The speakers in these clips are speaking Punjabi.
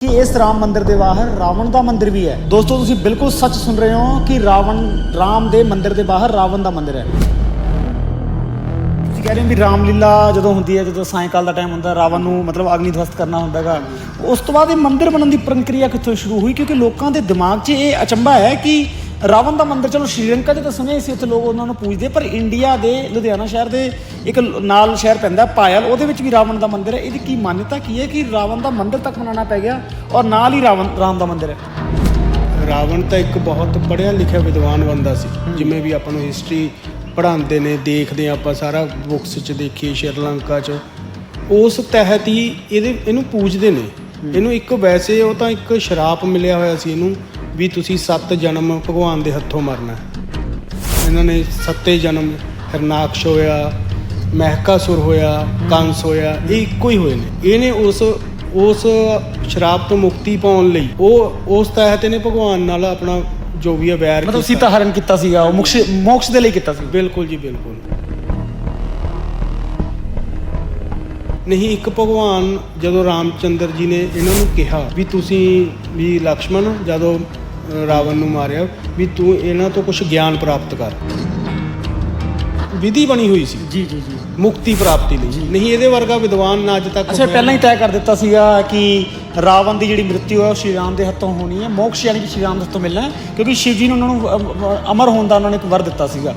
ਕਿ ਇਸ ਰਾਮ ਮੰਦਿਰ ਦੇ ਬਾਹਰ ਰਾਵਣ ਦਾ ਮੰਦਿਰ ਵੀ ਹੈ। ਦੋਸਤੋ, ਤੁਸੀਂ ਬਿਲਕੁਲ ਸੱਚ ਸੁਣ ਰਹੇ ਹੋ ਕਿ ਰਾਵਣ, ਰਾਮ ਦੇ ਮੰਦਿਰ ਦੇ ਬਾਹਰ ਰਾਵਣ ਦਾ ਮੰਦਿਰ ਹੈ। ਤੁਸੀਂ ਕਹਿ ਰਹੇ ਹੋ ਵੀ ਰਾਮਲੀਲਾ ਜਦੋਂ ਹੁੰਦੀ ਹੈ, ਜਦੋਂ ਸਾਇੰਕਾਲ ਦਾ ਟਾਈਮ ਹੁੰਦਾ, ਰਾਵਣ ਨੂੰ ਮਤਲਬ ਅਗਨੀ ਧਵਸਤ ਕਰਨਾ ਹੁੰਦਾਗਾ ਉਸ ਤੋਂ ਬਾਅਦ ਇਹ ਮੰਦਿਰ ਬਣਨ ਦੀ ਪ੍ਰਕਿਰਿਆ ਕਿੱਥੋਂ ਸ਼ੁਰੂ ਹੋਈ? ਕਿਉਂਕਿ ਲੋਕਾਂ ਦੇ ਦਿਮਾਗ 'ਚ ਇਹ ਅਚੰਭਾ ਹੈ ਕਿ ਰਾਵਣ ਦਾ ਮੰਦਿਰ ਚਲੋ ਸ਼੍ਰੀਲੰਕਾ 'ਚ ਤਾਂ ਸੁਣਿਆ ਸੀ ਉੱਥੇ ਲੋਕ ਉਹਨਾਂ ਨੂੰ ਪੂਜਦੇ ਪਰ ਇੰਡੀਆ ਦੇ ਲੁਧਿਆਣਾ ਸ਼ਹਿਰ ਦੇ ਇੱਕ ਨਾਲ ਸ਼ਹਿਰ ਪੈਂਦਾ ਪਾਇਲ ਉਹਦੇ ਵਿੱਚ ਵੀ ਰਾਵਣ ਦਾ ਮੰਦਿਰ ਹੈ। ਇਹਦੀ ਕੀ ਮਾਨਤਾ ਕੀ ਹੈ ਕਿ ਰਾਵਣ ਦਾ ਮੰਦਿਰ ਤੱਕ ਬਣਾਉਣਾ ਪੈ ਗਿਆ ਔਰ ਨਾਲ ਹੀ ਰਾਵਣ ਰਾਮ ਦਾ ਮੰਦਿਰ ਹੈ? ਰਾਵਣ ਤਾਂ ਇੱਕ ਬਹੁਤ ਪੜ੍ਹਿਆ ਲਿਖਿਆ ਵਿਦਵਾਨ ਬੰਦਾ ਸੀ। ਜਿਵੇਂ ਵੀ ਆਪਾਂ ਨੂੰ ਹਿਸਟਰੀ ਪੜ੍ਹਾਉਂਦੇ ਨੇ ਦੇਖਦੇ ਹਾਂ ਆਪਾਂ ਸਾਰਾ ਬੁੱਕਸ 'ਚ ਦੇਖੀਏ ਸ਼੍ਰੀਲੰਕਾ 'ਚ। ਉਸ ਤਹਿਤ ਹੀ ਇਹਦੇ ਇਹਨੂੰ ਪੂਜਦੇ ਨੇ। ਇਹਨੂੰ ਇੱਕ ਵੈਸੇ ਉਹ ਤਾਂ ਇੱਕ ਸ਼ਰਾਪ ਮਿਲਿਆ ਹੋਇਆ ਸੀ ਇਹਨੂੰ। ਵੀ ਤੁਸੀਂ ਸੱਤ ਜਨਮ ਭਗਵਾਨ ਦੇ ਹੱਥੋਂ ਮਰਨਾ। ਇਹਨਾਂ ਨੇ ਸੱਤੇ ਜਨਮ ਹਰਨਾਕਸ਼ ਹੋਇਆ ਮਹਿਕਾਸੁਰ ਹੋਇਆ ਕੰਸ ਹੋਇਆ ਇਹ ਇੱਕੋ ਹੀ ਹੋਏ ਨੇ ਇਹਨੇ ਉਸ ਉਸ ਸ਼ਰਾਪ ਤੋਂ ਮੁਕਤੀ ਪਾਉਣ ਲਈ ਉਹ ਉਸ ਤਹਿਤ ਇਹਨੇ ਭਗਵਾਨ ਨਾਲ ਆਪਣਾ ਜੋ ਵੀ ਹੈ ਵੈਰ ਮਤਲਬ। ਸੀਤਾ ਹਰਨ ਕੀਤਾ ਸੀਗਾ ਉਹ ਮੋਕਸ਼ ਮੋਕਸ਼ ਦੇ ਲਈ ਕੀਤਾ ਸੀ ਬਿਲਕੁਲ ਜੀ ਬਿਲਕੁਲ ਨਹੀਂ ਇੱਕ ਭਗਵਾਨ ਜਦੋਂ ਰਾਮਚੰਦਰ ਜੀ ਨੇ ਇਹਨਾਂ ਨੂੰ ਕਿਹਾ ਵੀ ਤੁਸੀਂ ਵੀ ਲਕਸ਼ਮਣ ਜਦੋਂ ਰਾਵਣ ਨੂੰ ਮਾਰਿਆ ਵੀ ਤੂੰ ਇਹਨਾਂ ਤੋਂ ਕੁਝ ਗਿਆਨ ਪ੍ਰਾਪਤ ਕਰ। ਵਿਧੀ ਬਣੀ ਹੋਈ ਸੀ। ਜੀ ਜੀ ਜੀ। ਮੁਕਤੀ ਪ੍ਰਾਪਤੀ ਲਈ। ਨਹੀਂ ਇਹਦੇ ਵਰਗਾ ਵਿਦਵਾਨ ਨਾ ਅੱਜ ਤੱਕ ਅੱਛਾ ਪਹਿਲਾਂ ਹੀ ਤੈਅ ਕਰ ਦਿੱਤਾ ਸੀਗਾ ਕਿ ਰਾਵਣ ਦੀ ਜਿਹੜੀ ਮ੍ਰਿਤਿੂ ਹੈ ਉਹ ਸ਼੍ਰੀ ਰਾਮ ਦੇ ਹੱਥੋਂ ਹੋਣੀ ਹੈ ਮੋਕਸ਼ ਯਾਨੀ ਕਿ ਸ਼੍ਰੀ ਰਾਮ ਦੇ ਹੱਥੋਂ ਮਿਲਣਾ ਕਿਉਂਕਿ ਸ਼ਿਵ ਜੀ ਨੇ ਉਹਨਾਂ ਨੂੰ ਅਮ, ਅਮ, ਅਮਰ ਹੋਣ ਦਾ ਉਹਨਾਂ ਨੇ ਇੱਕ ਵਰ ਦਿੱਤਾ ਸੀਗਾ।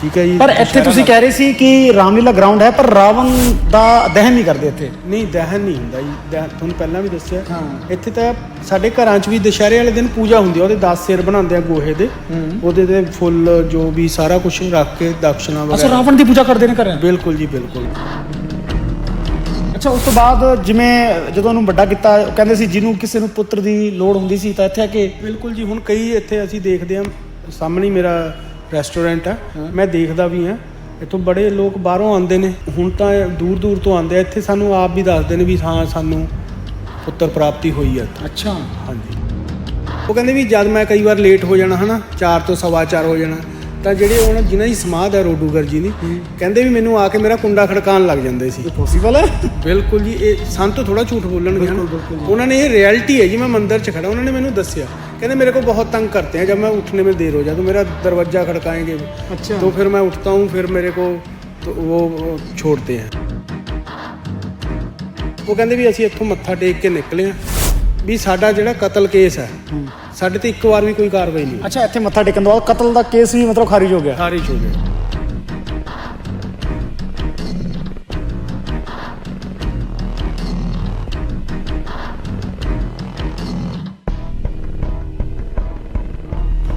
ਠੀਕ ਹੈ ਜੀ। ਪਰ ਇੱਥੇ ਤੁਸੀਂ ਕਹਿ ਰਹੇ ਸੀ ਕਿ ਰਾਮਲੀਲਾ ਗਰਾਊਂਡ ਹੈ ਪਰ ਰਾਵਣ ਦਾ ਦਹਨ ਨਹੀਂ ਕਰਦੇ ਇੱਥੇ। ਨਹੀਂ ਦਹਨ ਨਹੀਂ ਹੁੰਦਾ ਜੀ। ਦਹਨ ਤੁਹਾਨੂੰ ਪਹਿਲਾਂ ਵੀ ਦੱਸਿਆ। ਹਾਂ। ਇੱਥੇ ਤਾਂ ਸਾਡੇ ਘਰਾਂ 'ਚ ਵੀ ਦੁਸ਼ਹਿਰੇ ਵਾਲੇ ਦਿਨ ਪੂਜਾ ਹੁੰਦੀ ਆ। ਉਹਦੇ 10 ਸਿਰ ਬਣਾਉਂਦੇ ਆ ਗੋਹੇ ਦੇ। ਉਹਦੇ ਤੇ ਫੁੱਲ ਜੋ ਵੀ ਸਾਰਾ ਕੁਝ ਰੱਖ ਕੇ ਦਕਸ਼ਨਾ ਅੱਛਾ ਵਗੈਰਾ। ਰਾਵਣ ਦੀ ਪੂਜਾ ਕਰਦੇ ਨੇ ਘਰੇ। ਬਿਲਕੁਲ ਜੀ ਬਿਲਕੁਲ। ਅੱਛਾ ਉਸ ਤੋਂ ਬਾਅਦ ਜਿਵੇਂ ਜਦੋਂ ਉਹਨੂੰ ਵੱਡਾ ਕੀਤਾ ਕਹਿੰਦੇ ਸੀ ਜਿਹਨੂੰ ਕਿਸੇ ਨੂੰ ਪੁੱਤਰ ਦੀ ਲੋੜ ਹੁੰਦੀ ਸੀ ਤਾਂ ਇੱਥੇ ਆ ਕੇ ਬਿਲਕੁਲ ਜੀ ਹੁਣ ਕਈ ਇੱਥੇ ਅਸੀਂ ਦੇਖਦੇ ਆ। ਸਾਹਮਣੇ ਹੀ ਮੇਰਾ ਰੈਸਟੋਰੈਂਟ ਆ। ਮੈਂ ਦੇਖਦਾ ਵੀ ਆ ਇੱਥੋਂ ਬੜੇ ਲੋਕ ਬਾਹਰੋਂ ਆਉਂਦੇ ਨੇ। ਹੁਣ ਤਾਂ ਦੂਰ ਦੂਰ ਤੋਂ ਆਉਂਦੇ ਆ। ਇੱਥੇ ਸਾਨੂੰ ਆਪ ਵੀ ਦੱਸਦੇ ਨੇ ਵੀ ਹਾਂ ਸਾਨੂੰ ਪੁੱਤਰ ਪ੍ਰਾਪਤੀ ਹੋਈ ਆ ਅੱਛਾ। ਹਾਂਜੀ। ਉਹ ਕਹਿੰਦੇ ਵੀ ਜਦ ਮੈਂ ਕਈ ਵਾਰ ਲੇਟ ਹੋ ਜਾਣਾ ਹਨਾ 4 ਤੋਂ ਸਵਾ ਚਾਰ ਹੋ ਜਾਣਾ ਤਾਂ ਜਿਹੜੇ ਉਹਨਾਂ ਜਿਨ੍ਹਾਂ ਦੀ ਸਮਾਧ ਹੈ ਰੋਡੂਗਰ ਜੀ ਦੀ ਕਹਿੰਦੇ ਵੀ ਮੈਨੂੰ ਆ ਕੇ ਮੇਰਾ ਕੁੰਡਾ ਖੜਕਾਉਣ ਲੱਗ ਜਾਂਦੇ ਸੀ। ਪੋਸੀਬਲ ਹੈ ਬਿਲਕੁਲ ਜੀ ਇਹ ਸੰਤ ਥੋੜਾ ਝੂਠ ਬੋਲਣਗੇ ਹਨਾ। ਉਹਨਾਂ ਨੇ ਇਹ ਰਿਐਲਿਟੀ ਹੈ ਜੀ ਮੈਂ ਮੰਦਿਰ 'ਚ ਖੜਾ ਉਹਨਾਂ ਨੇ ਮੈਨੂੰ ਦੱਸਿਆ। ਕਹਿੰਦੇ मेरे को बहुत तंग करते हैं जब मैं उठने में देर हो जाए तो मेरा दरवाजा खड़काएंगे अच्छा। तो फिर मैं उठता हूँ फिर मेरे को तो वो वो छोड़ते हैं ਉਹ ਕਹਿੰਦੇ ਵੀ ਅਸੀਂ ਇੱਥੋਂ ਮੱਥਾ ਟੇਕ ਕੇ ਨਿਕਲੇ ਆ ਵੀ ਸਾਡਾ ਜਿਹੜਾ ਕਤਲ ਕੇਸ ਹੈ ਸਾਡੇ ਤੇ ਇੱਕ ਵਾਰ ਵੀ ਕੋਈ ਕਾਰਵਾਈ ਨਹੀਂ ਅੱਛਾ ਇੱਥੇ ਮੱਥਾ ਟੇਕਣ ਤੋਂ ਬਾਅਦ ਕਤਲ ਦਾ ਕੇਸ ਵੀ ਮਤਲਬ ਖਾਰਿਜ ਹੋ ਗਿਆ ਖਾਰਿਜ ਹੋ ਗਿਆ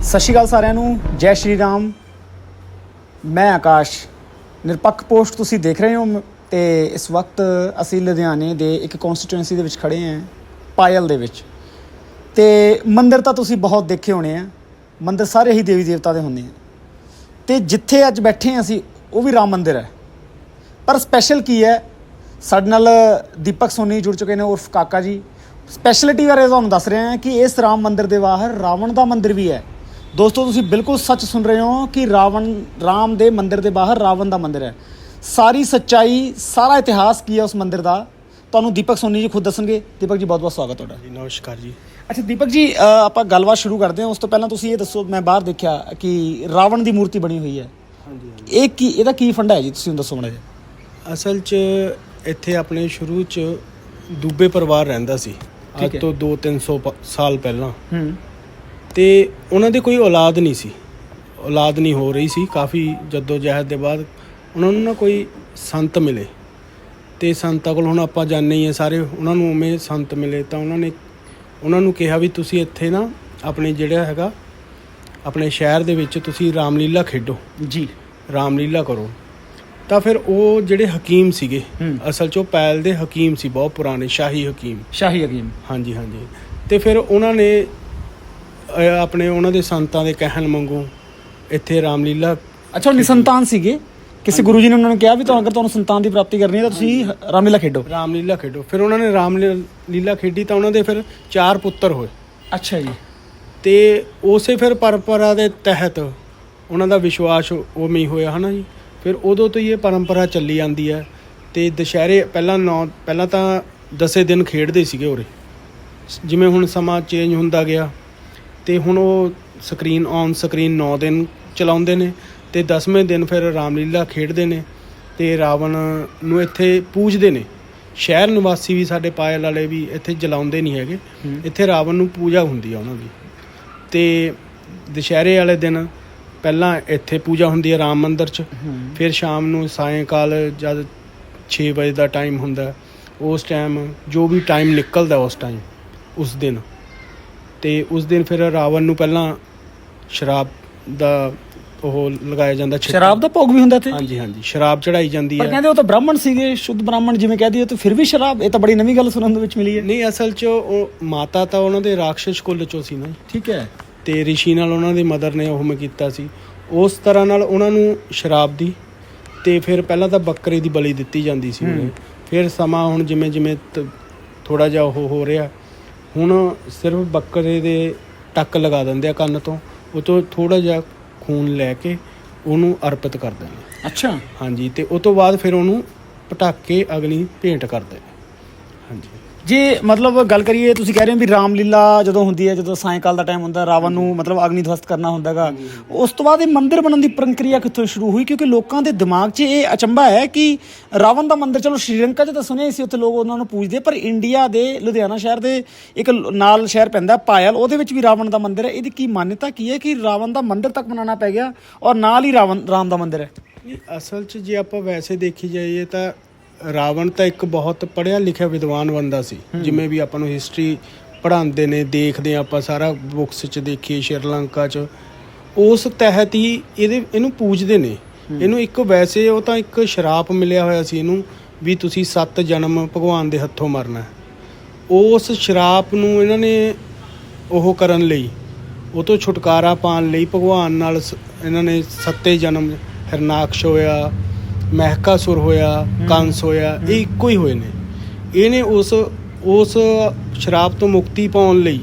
ਸਤਿ ਸ਼੍ਰੀ ਅਕਾਲ ਸਾਰਿਆਂ ਨੂੰ, ਜੈ ਸ਼੍ਰੀ ਰਾਮ। ਮੈਂ ਆਕਾਸ਼, ਨਿਰਪੱਖ ਪੋਸਟ ਤੁਸੀਂ ਦੇਖ ਰਹੇ ਹੋ ਮ- ਤੇ ਇਸ ਵਕਤ ਅਸੀਂ ਲੁਧਿਆਣੇ ਦੇ ਇੱਕ ਕਨਸਟੀਟੂਐਂਸੀ ਦੇ ਵਿੱਚ ਖੜੇ ਹਾਂ, ਪਾਇਲ ਦੇ ਵਿੱਚ। ਤੇ ਮੰਦਿਰ ਤਾਂ ਤੁਸੀਂ ਬਹੁਤ ਦੇਖੇ ਹੋਣੇ ਆ, ਮੰਦਿਰ ਸਾਰੇ ਹੀ ਦੇਵੀ ਦੇਵਤਾ ਦੇ ਹੁੰਦੇ ਆ। ਤੇ ਜਿੱਥੇ ਅੱਜ ਬੈਠੇ ਹਾਂ ਅਸੀਂ, ਉਹ ਵੀ ਰਾਮ ਮੰਦਿਰ ਹੈ। ਪਰ ਸਪੈਸ਼ਲ ਕੀ ਹੈ? ਸਾਡੇ ਨਾਲ ਦੀਪਕ ਸੋਨੀ ਜੁੜ ਚੁੱਕੇ ਨੇ, ਉਰਫ ਕਾਕਾ ਜੀ। ਸਪੈਸ਼ਲਿਟੀ ਬਾਰੇ ਤੁਹਾਨੂੰ ਦੱਸ ਰਹੇ ਹਾਂ ਕਿ ਇਸ ਰਾਮ ਮੰਦਿਰ ਦੇ ਬਾਹਰ ਰਾਵਣ ਦਾ ਮੰਦਿਰ ਵੀ ਹੈ। ਦੋਸਤੋ ਤੁਸੀਂ ਬਿਲਕੁਲ ਸੱਚ ਸੁਣ ਰਹੇ ਹੋ ਕਿ ਰਾਵਣ ਰਾਮ ਦੇ ਮੰਦਿਰ ਦੇ ਬਾਹਰ ਰਾਵਣ ਦਾ ਮੰਦਿਰ ਹੈ। ਸਾਰੀ ਸੱਚਾਈ ਸਾਰਾ ਇਤਿਹਾਸ ਕੀ ਹੈ ਉਸ ਮੰਦਿਰ ਦਾ? ਤੁਹਾਨੂੰ ਦੀਪਕ ਸੋਨੀ ਜੀ ਖੁਦ ਦੱਸਣਗੇ। ਦੀਪਕ ਜੀ ਬਹੁਤ ਬਹੁਤ ਸਵਾਗਤ ਤੁਹਾਡਾ। ਜੀ ਨਮਸਕਾਰ ਜੀ। ਅੱਛਾ ਦੀਪਕ ਜੀ ਆਪਾਂ ਗੱਲਬਾਤ ਸ਼ੁਰੂ ਕਰਦੇ ਹਾਂ। ਉਸ ਤੋਂ ਪਹਿਲਾਂ ਤੁਸੀਂ ਇਹ ਦੱਸੋ ਮੈਂ ਬਾਹਰ ਦੇਖਿਆ ਕਿ ਰਾਵਣ ਦੀ ਮੂਰਤੀ ਬਣੀ ਹੋਈ ਹੈ। ਹਾਂਜੀ ਇਹ ਕੀ ਇਹਦਾ ਕੀ ਫੰਡਾ ਹੈ ਜੀ ਤੁਸੀਂ ਦੱਸੋ ਮਾੜਾ ਅਸਲ 'ਚ ਇੱਥੇ ਆਪਣੇ ਸ਼ੁਰੂ 'ਚ ਦੂਬੇ ਪਰਿਵਾਰ ਰਹਿੰਦਾ ਸੀ। ਅੱਜ। ਤੋਂ 2-300 ਸਾਲ ਪਹਿਲਾਂ। ਹੂੰ। ਤੇ ਉਹਨਾਂ ਦੇ ਕੋਈ ਔਲਾਦ ਨਹੀਂ ਸੀ। ਔਲਾਦ ਨਹੀਂ ਹੋ ਰਹੀ ਸੀ। ਕਾਫੀ ਜੱਦੋ ਜਹਿਦ ਦੇ ਬਾਅਦ ਉਹਨਾਂ ਨੂੰ ਨਾ ਕੋਈ ਸੰਤ ਮਿਲੇ। ਤੇ ਸੰਤਾਂ ਕੋਲ ਹੁਣ ਆਪਾਂ ਜਾਣਦੇ ਹੀ ਆ ਸਾਰੇ ਉਹਨਾਂ ਨੂੰ ਉਵੇਂ ਸੰਤ ਮਿਲੇ ਤਾਂ ਉਹਨਾਂ ਨੇ ਉਹਨਾਂ ਨੂੰ ਕਿਹਾ ਵੀ ਤੁਸੀਂ ਇੱਥੇ ਨਾ ਆਪਣੇ ਜਿਹੜਾ ਹੈਗਾ ਆਪਣੇ ਸ਼ਹਿਰ ਦੇ ਵਿੱਚ ਤੁਸੀਂ ਰਾਮਲੀਲਾ ਖੇਡੋ। ਜੀ। ਰਾਮਲੀਲਾ ਕਰੋ। ਤਾਂ ਫਿਰ ਉਹ ਜਿਹੜੇ ਹਕੀਮ ਸੀਗੇ। ਅਸਲ 'ਚ ਉਹ ਪੈਲ ਦੇ ਹਕੀਮ ਸੀ ਬਹੁਤ ਪੁਰਾਣੇ ਸ਼ਾਹੀ ਹਕੀਮ। ਸ਼ਾਹੀ ਹਕੀਮ। ਹਾਂਜੀ ਹਾਂਜੀ। ਤੇ ਫਿਰ ਉਹਨਾਂ ਨੇ ਆਪਣੇ ਉਹਨਾਂ ਦੇ ਸੰਤਾਂ ਦੇ ਕਹਿਣ ਮੰਗੂ ਇੱਥੇ ਰਾਮਲੀਲਾ ਅੱਛਾ ਉਹ ਨਿਸੰਤਾਨ ਸੀਗੇ। ਕਿਸੇ ਗੁਰੂ ਜੀ ਨੇ ਉਹਨਾਂ ਨੂੰ ਕਿਹਾ ਵੀ ਤੁਹਾਨੂੰ ਅਗਰ ਤੁਹਾਨੂੰ ਸੰਤਾਨ ਦੀ ਪ੍ਰਾਪਤੀ ਕਰਨੀ ਹੈ ਤਾਂ ਤੁਸੀਂ ਰਾਮਲੀਲਾ ਖੇਡੋ। ਰਾਮਲੀਲਾ ਖੇਡੋ। ਫਿਰ ਉਹਨਾਂ ਨੇ ਰਾਮਲੀਲਾ ਖੇਡੀ ਤਾਂ ਉਹਨਾਂ ਦੇ ਫਿਰ ਚਾਰ ਪੁੱਤਰ ਹੋਏ। ਅੱਛਾ ਜੀ। ਤੇ ਉਸੇ ਫਿਰ ਪਰੰਪਰਾ ਦੇ ਤਹਿਤ ਉਹਨਾਂ ਦਾ ਵਿਸ਼ਵਾਸ ਉਵੇਂ ਹੀ ਹੋਇਆ ਹਨਾ ਜੀ? ਫਿਰ ਉਦੋਂ ਤੋਂ ਹੀ ਇਹ ਪਰੰਪਰਾ ਚੱਲੀ ਜਾਂਦੀ ਹੈ ਤੇ ਦੁਸ਼ਹਿਰੇ ਪਹਿਲਾਂ ਨੌ ਪਹਿਲਾਂ ਤਾਂ ਦਸੇ ਦਿਨ ਖੇਡਦੇ ਸੀਗੇ ਉਰੇ। ਜਿਵੇਂ ਹੁਣ ਸਮਾਂ ਚੇਂਜ ਹੁੰਦਾ ਗਿਆ। ਤੇ ਹੁਣ ਉਹ ਸਕਰੀਨ ਔਨ ਸਕਰੀਨ 9 ਦਿਨ ਚਲਾਉਂਦੇ ਨੇ ਤੇ 10ਵੇਂ ਦਿਨ ਫਿਰ ਰਾਮਲੀਲਾ ਖੇਡਦੇ ਨੇ ਤੇ ਰਾਵਣ ਨੂੰ ਇੱਥੇ ਪੂਜਦੇ ਨੇ। ਸ਼ਹਿਰ ਨਿਵਾਸੀ ਵੀ ਸਾਡੇ ਪਾਇਲ ਵਾਲੇ ਵੀ ਇੱਥੇ ਜਲਾਉਂਦੇ ਨਹੀਂ ਹੈਗੇ। ਇੱਥੇ ਰਾਵਣ ਨੂੰ ਪੂਜਾ ਹੁੰਦੀ ਆ ਉਹਨਾਂ ਦੀ। ਤੇ ਦੁਸ਼ਹਿਰੇ ਵਾਲੇ ਦਿਨ ਪਹਿਲਾਂ ਇੱਥੇ ਪੂਜਾ ਹੁੰਦੀ ਹੈ ਰਾਮ ਮੰਦਿਰ 'ਚ। ਫਿਰ ਸ਼ਾਮ ਨੂੰ ਸਾਇੰਕਾਲ ਜਦ 6 ਵਜੇ ਦਾ ਟਾਈਮ ਹੁੰਦਾ ਉਸ ਟਾਈਮ ਜੋ ਵੀ ਟਾਈਮ ਨਿਕਲਦਾ ਉਸ ਟਾਈਮ ਉਸ ਦਿਨ। ਤੇ ਉਸ ਦਿਨ ਫਿਰ ਰਾਵਣ ਨੂੰ ਪਹਿਲਾਂ ਸ਼ਰਾਬ ਦਾ ਉਹ ਲਗਾਇਆ ਜਾਂਦਾ। ਸ਼ਰਾਬ ਦਾ ਭੋਗ ਵੀ ਹੁੰਦਾ ਇੱਥੇ? ਹਾਂਜੀ ਹਾਂਜੀ। ਸ਼ਰਾਬ ਚੜਾਈ ਜਾਂਦੀ ਪਰ ਹੈ। ਕਹਿੰਦੇ ਉਹ ਤਾਂ ਬ੍ਰਾਹਮਣ ਸੀਗੇ ਸ਼ੁੱਧ ਬ੍ਰਾਹਮਣ ਜਿਵੇਂ ਕਹਿ ਦਈਏ ਤਾਂ ਫਿਰ ਵੀ ਸ਼ਰਾਬ ਇਹ ਤਾਂ ਬੜੀ ਨਵੀਂ ਗੱਲ ਸੁਣਨ ਦੇ ਵਿੱਚ ਮਿਲੀ ਹੈ। ਨਹੀਂ ਅਸਲ 'ਚ ਉਹ ਮਾਤਾ ਤਾਂ ਉਹਨਾਂ ਦੇ ਰਾਖਸ਼ ਕੁੱਲ 'ਚੋਂ ਸੀ ਨਾ। ਠੀਕ ਹੈ। ਤੇ ਰਿਸ਼ੀ ਨਾਲ ਉਹਨਾਂ ਦੀ ਮਦਰ ਨੇ ਉਹ ਮੈਂ ਕੀਤਾ ਸੀ। ਉਸ ਤਰ੍ਹਾਂ ਨਾਲ ਉਹਨਾਂ ਨੂੰ ਸ਼ਰਾਬ ਦੀ ਤੇ ਫਿਰ ਪਹਿਲਾਂ ਤਾਂ ਬੱਕਰੇ ਦੀ ਬਲੀ ਦਿੱਤੀ ਜਾਂਦੀ ਸੀ। ਫਿਰ ਸਮਾਂ ਹੁਣ ਜਿਵੇਂ ਜਿਵੇਂ ਥੋੜਾ ਜਿਹਾ ਉਹ ਹੋ ਰਿਹਾ। ਹੁਣ ਸਿਰਫ ਬੱਕਰੇ ਦੇ ਟੱਕ ਲਗਾ ਦਿੰਦੇ ਆ ਕੰਨ ਤੋਂ ਉਹ ਤੋਂ ਥੋੜਾ ਜਿਹਾ ਖੂਨ ਲੈ ਕੇ ਉਹਨੂੰ ਅਰਪਿਤ ਕਰਦੇ ਨੇ ਅੱਛਾ। ਹਾਂਜੀ ਤੇ ਉਸ ਤੋਂ ਬਾਅਦ ਫਿਰ ਉਹਨੂੰ ਪਟਾਕੇ ਅਗਨੀ ਭੇਂਟ ਕਰਦੇ ਹਾਂਜੀ। ਜੇ ਮਤਲਬ ਗੱਲ ਕਰੀਏ, ਤੁਸੀਂ ਕਹਿ ਰਹੇ ਹੋ ਵੀ ਰਾਮਲੀਲਾ ਜਦੋਂ ਹੁੰਦੀ ਹੈ, ਜਦੋਂ ਸਾਇੰਕਾਲ ਦਾ ਟਾਈਮ ਹੁੰਦਾ, ਰਾਵਣ ਨੂੰ ਮਤਲਬ ਅਗਨੀ ਧਵਸਤ ਕਰਨਾ ਹੁੰਦਾਗਾ ਉਸ ਤੋਂ ਬਾਅਦ ਇਹ ਮੰਦਿਰ ਬਣਨ ਦੀ ਪ੍ਰਕਿਰਿਆ ਕਿੱਥੋਂ ਸ਼ੁਰੂ ਹੋਈ? ਕਿਉਂਕਿ ਲੋਕਾਂ ਦੇ ਦਿਮਾਗ 'ਚ ਇਹ ਅਚੰਭਾ ਹੈ ਕਿ ਰਾਵਣ ਦਾ ਮੰਦਿਰ, ਚਲੋ ਸ਼੍ਰੀਲੰਕਾ 'ਚ ਤਾਂ ਸੁਣਿਆ ਸੀ, ਉੱਥੇ ਲੋਕ ਉਹਨਾਂ ਨੂੰ ਪੂਜਦੇ ਪਰ ਇੰਡੀਆ ਦੇ ਲੁਧਿਆਣਾ ਸ਼ਹਿਰ ਦੇ ਇੱਕ ਨਾਲ ਸ਼ਹਿਰ ਪੈਂਦਾ ਪਾਇਲ, ਉਹਦੇ ਵਿੱਚ ਵੀ ਰਾਵਣ ਦਾ ਮੰਦਿਰ ਹੈ। ਇਹਦੀ ਕੀ ਮਾਨਤਾ ਕੀ ਹੈ ਕਿ ਰਾਵਣ ਦਾ ਮੰਦਿਰ ਤੱਕ ਬਣਾਉਣਾ ਪੈ ਗਿਆ ਔਰ ਨਾਲ ਹੀ ਰਾਵਣ, ਰਾਮ ਦਾ ਮੰਦਿਰ ਹੈ? ਅਸਲ 'ਚ ਜੇ ਆਪਾਂ ਵੈਸੇ ਦੇਖੀ ਜਾਈਏ ਤਾਂ ਰਾਵਣ ਤਾਂ ਇੱਕ ਬਹੁਤ ਪੜ੍ਹਿਆ ਲਿਖਿਆ ਵਿਦਵਾਨ ਬੰਦਾ ਸੀ। ਜਿਵੇਂ ਵੀ ਆਪਾਂ ਨੂੰ ਹਿਸਟਰੀ ਪੜ੍ਹਾਉਂਦੇ ਨੇ ਦੇਖਦੇ ਹਾਂ ਆਪਾਂ ਸਾਰਾ ਬੁੱਕਸ 'ਚ ਦੇਖੀਏ ਸ਼੍ਰੀਲੰਕਾ 'ਚ ਉਸ ਤਹਿਤ ਹੀ ਇਹਦੇ ਇਹਨੂੰ ਪੂਜਦੇ ਨੇ। ਇਹਨੂੰ ਇੱਕ ਵੈਸੇ ਉਹ ਤਾਂ ਇੱਕ ਸ਼ਰਾਪ ਮਿਲਿਆ ਹੋਇਆ ਸੀ ਇਹਨੂੰ ਵੀ ਤੁਸੀਂ ਸੱਤ ਜਨਮ ਭਗਵਾਨ ਦੇ ਹੱਥੋਂ ਮਰਨਾ। ਉਸ ਸ਼ਰਾਪ ਨੂੰ ਇਹਨਾਂ ਨੇ ਉਹ ਕਰਨ ਲਈ ਉਹ ਤੋਂ ਛੁਟਕਾਰਾ ਪਾਉਣ ਲਈ ਭਗਵਾਨ ਨਾਲ ਇਹਨਾਂ ਨੇ ਸੱਤੇ ਜਨਮ ਹਰਨਾਕਸ਼ ਹੋਇਆ ਮਹਿਕਾਸੁਰ ਹੋਇਆ ਕੰਸ ਹੋਇਆ ਇਹ ਇੱਕੋ ਹੀ ਹੋਏ ਨੇ। ਇਹਨੇ ਉਸ ਉਸ ਸ਼ਰਾਪ ਤੋਂ ਮੁਕਤੀ ਪਾਉਣ ਲਈ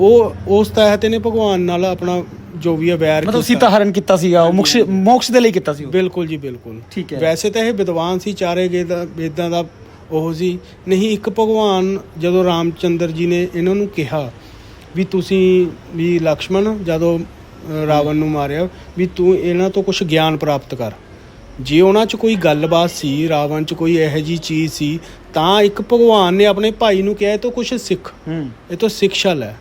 ਉਹ ਉਸ ਤਹਿਤ ਇਹਨੇ ਭਗਵਾਨ ਨਾਲ ਆਪਣਾ ਜੋ ਵੀ ਹੈ ਵੈਰ ਮਤਲਬ। ਸੀਤਾ ਹਰਨ ਕੀਤਾ ਸੀਗਾ ਉਹ ਮੋਕਸ਼ ਮੋਕਸ਼ ਦੇ ਲਈ ਕੀਤਾ ਸੀ ਉਹ? ਬਿਲਕੁਲ ਜੀ ਬਿਲਕੁਲ। ਠੀਕ ਹੈ। ਵੈਸੇ ਤਾਂ ਇਹ ਵਿਦਵਾਨ ਸੀ ਚਾਰੇ ਵੇਦਾਂ ਵੇਦਾਂ ਦਾ ਉਹ ਸੀ। ਨਹੀਂ ਇੱਕ ਭਗਵਾਨ ਜਦੋਂ ਰਾਮਚੰਦਰ ਜੀ ਨੇ ਇਹਨਾਂ ਨੂੰ ਕਿਹਾ ਵੀ ਤੁਸੀਂ ਵੀ ਲਕਸ਼ਮਣ ਜਦੋਂ ਰਾਵਣ ਨੂੰ ਮਾਰਿਆ ਵੀ ਤੂੰ ਇਹਨਾਂ ਤੋਂ ਕੁਝ ਗਿਆਨ ਪ੍ਰਾਪਤ ਕਰ। ਜੇ ਉਹਨਾਂ 'ਚ ਕੋਈ ਗੱਲਬਾਤ ਸੀ ਰਾਵਣ 'ਚ ਕੋਈ ਇਹੋ ਜੀ ਚੀਜ਼ ਸੀ ਤਾਂ ਇੱਕ ਭਗਵਾਨ ਨੇ ਆਪਣੇ ਭਾਈ ਨੂੰ ਕਿਹਾ ਇਹ ਤੋਂ ਕੁਝ ਸਿੱਖ। ਹੂੰ। ਇਹ ਤੋਂ ਸਿੱਖਿਆ ਲੈ।